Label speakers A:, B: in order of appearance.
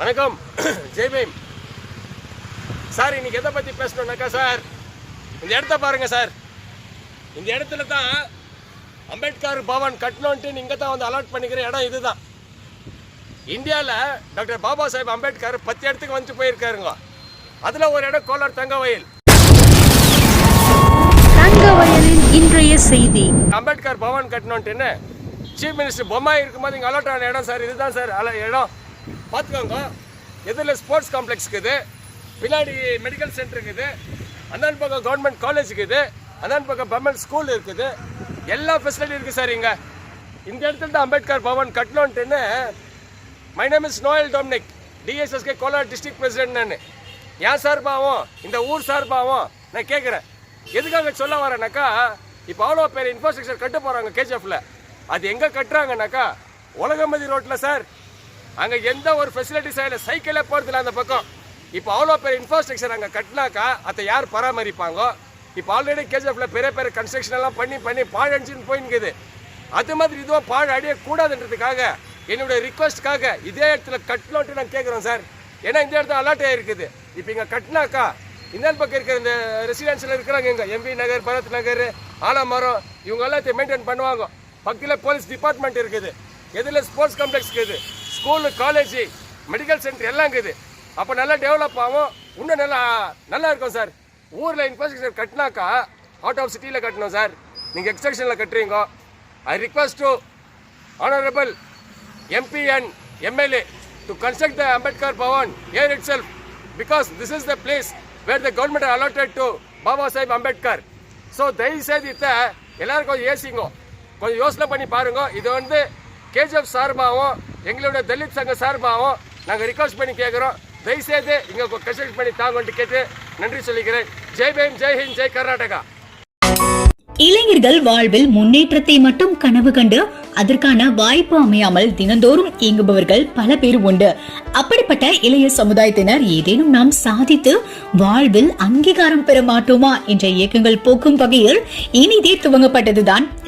A: வணக்கம். ஜெய்பீம் சார் இன்னைக்கு எதை பற்றி பேசணும்னாக்கா சார்? இந்த இடத்த பாருங்க சார். இந்த இடத்துல தான் அம்பேத்கர் பவன் கட்டணுன்ட்டு நீங்கள் தான் வந்து அலாட் பண்ணிக்கிற இடம் இதுதான். இந்தியாவில் டாக்டர் பாபா சாஹேப் அம்பேத்கர் பத்து இடத்துக்கு வந்து போயிருக்காருங்க. அதில் ஒரு இடம் கோலார் தங்க வயல்.
B: தங்கவயலின் இன்றைய செய்தி.
A: அம்பேத்கர் பவன் கட்டணுன்ட்டுன்னு சீஃப் மினிஸ்டர் பொம்மாய் இருக்கும்போது இங்கே அலாட் ஆன இடம் சார். இதுதான் சார். இடம். பார்த்துக்கோங்க எதிரில் ஸ்போர்ட்ஸ் காம்ப்ளெக்ஸ் இருக்குது பின்னாடி மெடிக்கல் சென்டர் இருக்குது அந்தாண்ட பக்கம் கவர்மெண்ட் காலேஜ் இருக்குது அந்தாண்ட பக்கம் கவர்மெண்ட் ஸ்கூல் இருக்குது. எல்லா ஃபெசிலிட்டி இருக்குது சார் இங்கே. இந்த இடத்துல தான் Ambedkar Bhavan கட்டணுன்ட்டுன்னு my name is Noel Dominic DSSK Kolar district president நான். என் சார்பாகவும் இந்த ஊர் சார்பாகவும் நான் கேட்குறேன் எதுக்காக சொல்ல வரேனாக்கா இப்போ அவ்வளோ பேர் இன்ஃப்ராஸ்ட்ரக்சர் கட்ட போகிறாங்க கேஜிஎஃப்ல அது எங்கே கட்டுறாங்கனாக்கா உலகமதி ரோட்டில் சார். அங்கே எந்த ஒரு ஃபெசிலிட்டிஸாக இல்லை சைக்கிளே போகிறதில்ல அந்த பக்கம். இப்போ அவ்வளோ பேர் இன்ஃப்ராஸ்ட்ரக்சர் அங்கே கட்டினாக்கா அதை யார் பராமரிப்பாங்கோ? இப்போ ஆல்ரெடி கேஜிஎஃப்ல பெரிய பெரிய கன்ஸ்ட்ரக்ஷன் எல்லாம் பண்ணி பண்ணி பாழடிச்சுன்னு போயின்னுக்குது. அது மாதிரி இதுவும் பாழ் அடையக்கூடாதுன்றதுக்காக என்னுடைய ரிக்வஸ்ட்காக இதே இடத்துல கட்டணுன்ட்டு நான் கேட்குறோம் சார். ஏன்னா இந்த இடத்துல அலர்ட் ஆகிருக்குது இப்போ இங்கே கட்டினாக்கா இந்த பக்கம் இருக்கிற இந்த ரெசிடென்சியில் இருக்கிறாங்க இங்கே. எம்பி நகர் பரத் நகர் ஆலமரம் இவங்க எல்லாத்தையும் மெயின்டைன் பண்ணுவாங்க. பக்கத்தில் போலீஸ் டிபார்ட்மெண்ட் இருக்குது. எதில் ஸ்போர்ட்ஸ் காம்ப்ளெக்ஸ் இருக்குது? ஸ்கூலு காலேஜ் மெடிக்கல் சென்டர் எல்லாம் இருக்குது. அப்போ நல்லா டெவலப் ஆகும். இன்னும் நல்லா நல்லா இருக்கும் சார். ஊரில் இன்ஃப்ராஸ்ட்ரக்சர் கட்டினாக்கா அவுட் ஆஃப் சிட்டியில் கட்டணும் சார். நீங்கள் எக்ஸ்டென்ஷனில் கட்டுறீங்க. I request to honourable MP and MLA to construct the Ambedkar Bhavan here itself because this is the place where the government allotted to Baba Saheb Ambedkar so தயவுசெய்து இதை எல்லாரும் கொஞ்சம் ஏசிங்கோ கொஞ்சம் யோசனை பண்ணி பாருங்க. இது வந்து கேஜிஎஃப் சார்பாகவும் எங்களுடைய தலித் சங்க சார்பாகவும் நாங்கள் ரிக்வஸ்ட் பண்ணி கேட்குறோம் தயவுசெய்து இங்கே கன்சல்ட் பண்ணி தாங்கன்ட்டு கேட்டு நன்றி சொல்லிக்கிறேன். ஜெய் பீம் ஜெய் ஹிந்த் ஜெய் கர்நாடகா.
C: இளைஞர்கள் வாழ்வில் முன்னேற்றத்தை மட்டும் கனவு கண்டு அதற்கான வாய்ப்பு அமையாமல் தினந்தோறும் இயங்குபவர்கள் பல பேர் உண்டு. அப்படிப்பட்ட இளைய சமுதாயத்தினர் ஏதேனும் நாம் சாதித்து வாழ்வில் அங்கீகாரம் பெற மாட்டோமா என்ற இயக்கங்கள் போக்கும் வகையில் இனிதே துவங்கப்பட்டதுதான்